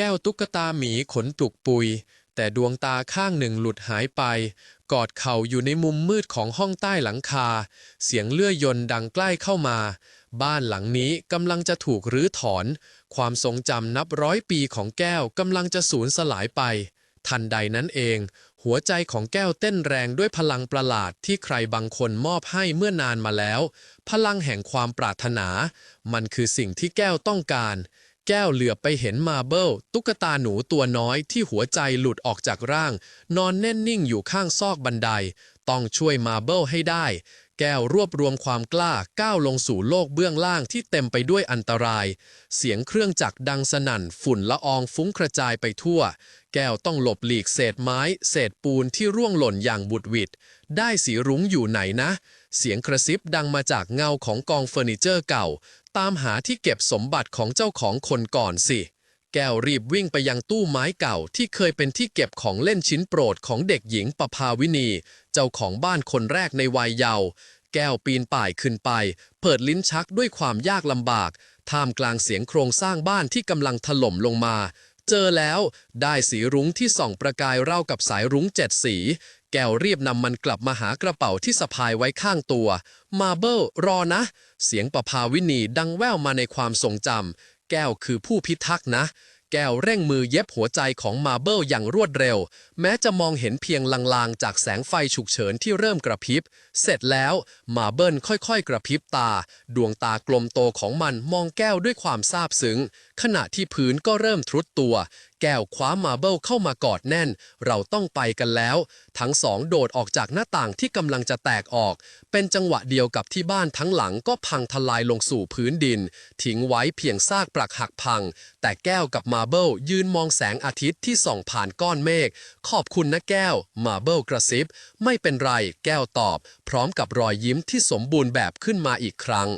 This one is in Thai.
แก้วตุ๊กตาหมีขนตุกปุย แต่ดวงตาข้างหนึ่งหลุดหายไป กอดเข่าอยู่ในมุมมืดของห้องใต้หลังคา เสียงเลื่อยยนต์ดังใกล้เข้ามา บ้านหลังนี้กำลังจะถูกรื้อถอน ความทรงจำนับร้อยปีของแก้วกำลังจะสูญสลายไป ทันใดนั้นเอง หัวใจของแก้วเต้นแรงด้วยพลังประหลาดที่ใครบางคนมอบให้เมื่อนานมาแล้ว พลังแห่งความปรารถนา มันคือสิ่งที่แก้วต้องการ แก้วเหลือไปเห็นมาเบิลตุ๊กตาหนูตัวน้อยที่หัวใจหลุดออกจากร่าง นอนแน่นนิ่งอยู่ข้างซอกบันได ต้องช่วยมาเบิลให้ได้ แก้วรวบรวมความกล้าก้าวลงสู่โลกเบื้องล่างที่เต็มไปด้วยอันตราย เสียงเครื่องจักรดังสนั่นฝุ่นละอองฟุ้งกระจายไปทั่ว แก้วต้องหลบหลีกเศษไม้ เศษปูนที่ร่วงหล่นอย่างบุดหวิดได้สีรุ้งอยู่ไหนนะเสียงกระซิบดังมาจากเงาของกองเฟอร์นิเจอร์เก่า ตามหาที่เก็บสมบัติของเจ้าของคนก่อนสิ แก้วรีบวิ่งไปยังตู้ไม้เก่าที่เคยเป็นที่เก็บของเล่นชิ้นโปรดของเด็กหญิงปภาวินี เจ้าของบ้านคนแรกในวัยเยาว์แก้วปีนป่ายขึ้นไป เปิดลิ้นชักด้วยความยากลำบาก ท่ามกลางเสียงโครงสร้างบ้านที่กำลังถล่มลงมา เจอแล้ว ได้สีรุ้งที่ส่องประกายเร่ากับสายรุ้งเจ็ดสี แก้วรีบนำมันกลับมาหากระเป๋าที่สะพายไว้ข้างตัว มาเบิลรอนะ เสียงประภาวินีดังแว่วมาในความทรงจำแก้วคือผู้พิทักษ์นะ แก้วเร่งมือเย็บหัวใจของมาเบิลอย่างรวดเร็ว แม้จะมองเห็นเพียงลางๆ จากแสงไฟฉุกเฉินที่เริ่มกระพริบ เสร็จแล้วมาเบิลค่อยๆ กระพริบตา ดวงตากลมโตของมันมองแก้วด้วยความซาบซึ้ง ขณะที่พื้นก็เริ่มทรุดตัว แก้วคว้ามาเบิลเข้ามากอดแน่น เราต้องไปกันแล้ว ทั้งสองโดดออกจากหน้าต่างที่กำลังจะแตกออก เป็นจังหวะเดียวกับที่บ้านทั้งหลังก็พังทลายลงสู่พื้นดิน ทิ้งไว้เพียงซากปรักหักพัง แต่แก้วกับมาเบิลยืนมองแสงอาทิตย์ที่ส่องผ่านก้อนเมฆขอบคุณนะแก้ว มาเบิลกระซิบ ไม่เป็นไร แก้วตอบ พร้อมกับรอยยิ้มที่สมบูรณ์แบบขึ้นมาอีกครั้ง